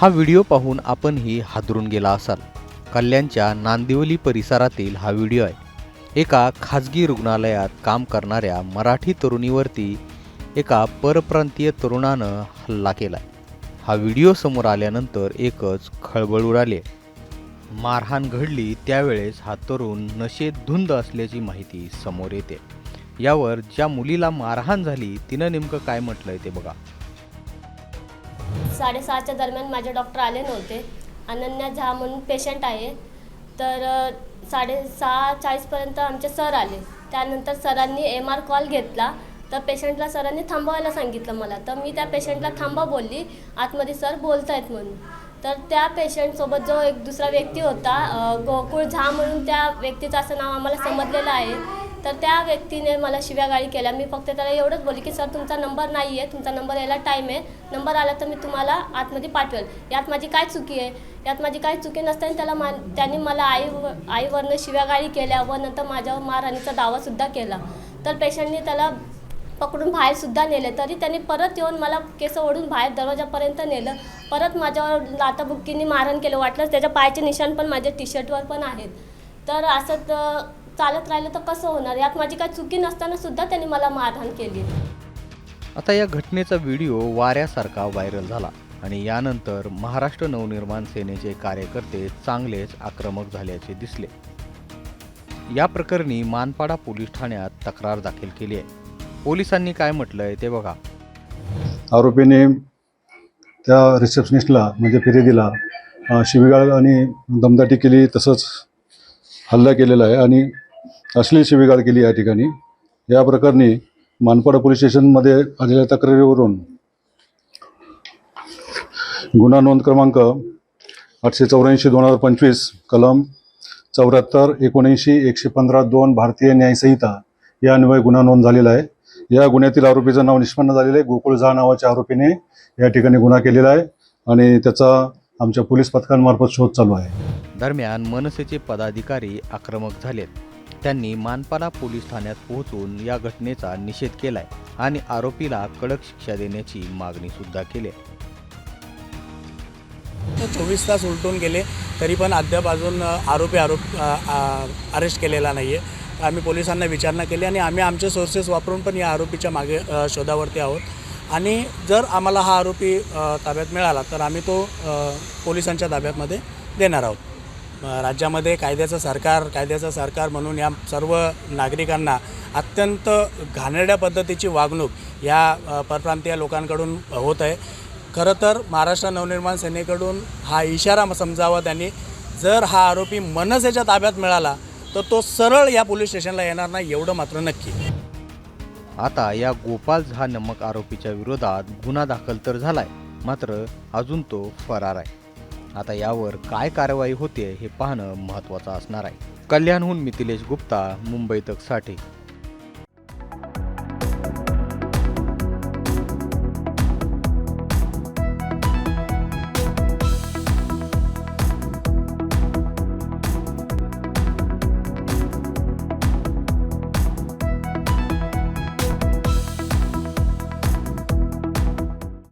हा व्हिडिओ पाहून आपणही हादरून गेला असाल. कल्याणच्या नांदिवली परिसरातील हा व्हिडिओ आहे. एका खाजगी रुग्णालयात काम करणाऱ्या मराठी तरुणीवरती एका परप्रांतीय तरुणानं हल्ला केला हा व्हिडिओ समोर आल्यानंतर एकच खळबळ उडाली मारहाण घडली त्यावेळेस हा तरुण नशेत धुंद असल्याची माहिती समोर येते. यावर ज्या मुलीला मारहाण झाली तिनं नेमकं काय म्हटलंय ते बघा. साडेसहाच्या दरम्यान माझे डॉक्टर आले नव्हते. अनन्या झा म्हणून पेशंट आहे. तर साडेसहा चाळीसपर्यंत आमचे सर आले. त्यानंतर सरांनी एम आर कॉल घेतला. तर पेशंटला सरांनी थांबवायला सांगितलं मला. तर मी त्या पेशंटला थांबा बोलली. आतमध्ये सर बोलत आहेत म्हणून. तर त्या पेशंटसोबत जो एक दुसरा व्यक्ती होता गोकुळ झा म्हणून त्या व्यक्तीचं असं नाव आम्हाला समजलेलं आहे. तर त्या व्यक्तीने मला शिव्यागाळी केल्या. मी फक्त त्याला एवढंच बोलले की सर तुमचा नंबर नाही आहे तुमचा नंबर यायला टाईम आहे. नंबर आला तर मी तुम्हाला आतमध्ये पाठवेल. यात माझी काय चुकी आहे? यात माझी काय चुकी नसताना त्याला मा त्यांनी मला आई आईवरनं शिव्यागाळी केल्या व नंतर माझ्यावर मारहाणीचा दावासुद्धा केला. तर पेशंटने त्याला पकडून बाहेरसुद्धा नेले. तरी त्यांनी परत येऊन मला केस ओढून बाहेर दरवाजापर्यंत नेलं. परत माझ्यावर लाताबुक्कीने मारहाण केलं. वाटलंच त्याच्या पायाचे निशाण पण माझ्या टी शर्टवर पण आहेत. तर असं तर चालत राहिलं तर कसं होणार? यात माझी काही चुकी नसताना सुद्धा त्यांनी मला मारहाण केली. आता या घटनेचा व्हिडिओ वाऱ्यासारखा व्हायरल झाला आणि यानंतर महाराष्ट्र नवनिर्माण सेनेचे कार्यकर्ते चांगलेच आक्रमक झाल्याचे दिसले. या प्रकरणी मानपाडा पोलीस ठाण्यात तक्रार दाखल केली आहे. पोलिसांनी काय म्हटलंय ते बघा. आरोपीने त्या रिसेप्शनिस्टला म्हणजे फिर्यादीला अ, शिवीगाळ आणि दमदाटी केली तसंच हल्ला केलेला आहे आणि अश्लील शिवीगाळ केली या ठिकाणी. या प्रकरणी मानपाडा पोलीस स्टेशनमध्ये आलेल्या तक्रारीवरून गुन्हा नोंद क्रमांक आठशे चौऱ्याऐंशी दोन हजार पंचवीस कलम चौऱ्याहत्तर एकोणऐंशी एकशे पंधरा दोन भारतीय न्यायसंहिता या अन्वये गुन्हा नोंद झालेला आहे. या गुन्ह्यातील आरोपीचं नाव निष्पन्न झालेलं आहे. गोकुळ झा नावाच्या आरोपीने या ठिकाणी गुन्हा केलेला आहे आणि त्याचा आमच्या पोलीस पथकांमार्फत शोध चालू आहे. दरम्यान मनसेचे पदाधिकारी आक्रमक झालेत. त्यांनी मानपाडा पोलीस ठाण्यात पोहोचून या घटनेचा निषेध केलाय आणि आरोपीला कडक शिक्षा देण्याची मागणी सुद्धा केली आहे. चोवीस तास उलटून गेले तरी पण अद्याप अजून आरोपी आरोप अरेस्ट केलेला नाही आहे आम्ही पोलिसांना विचारणा केली आणि आम्ही आमचे सोर्सेस वापरून पण या आरोपीच्या मागे शोधावरती आहोत. आणि जर आम्हाला हा आरोपी ताब्यात मिळाला तर आम्ही तो पोलिसांच्या ताब्यातमध्ये देणार आहोत. राज्यामध्ये कायद्याचं सरकार कायद्याचं सरकार म्हणून या सर्व नागरिकांना अत्यंत घाणेरड्या पद्धतीची वागणूक या परप्रांतीय लोकांकडून होत आहे. खरं तर महाराष्ट्र नवनिर्माण सेनेकडून हा इशारा समजावा त्यांनी. जर हा आरोपी मनसेच्या ताब्यात मिळाला तर तो सरळ या पोलीस स्टेशनला येणार नाही एवढं मात्र नक्की. आता या गोपाल झा नमक आरोपीच्या विरोधात गुन्हा दाखल तर झालाय मात्र अजून तो फरार आहे. आता यावर काय कारवाई होते हे पाहणं महत्त्वाचं असणार आहे. कल्याणहून मिथिलेश गुप्ता मुंबई तकसाठी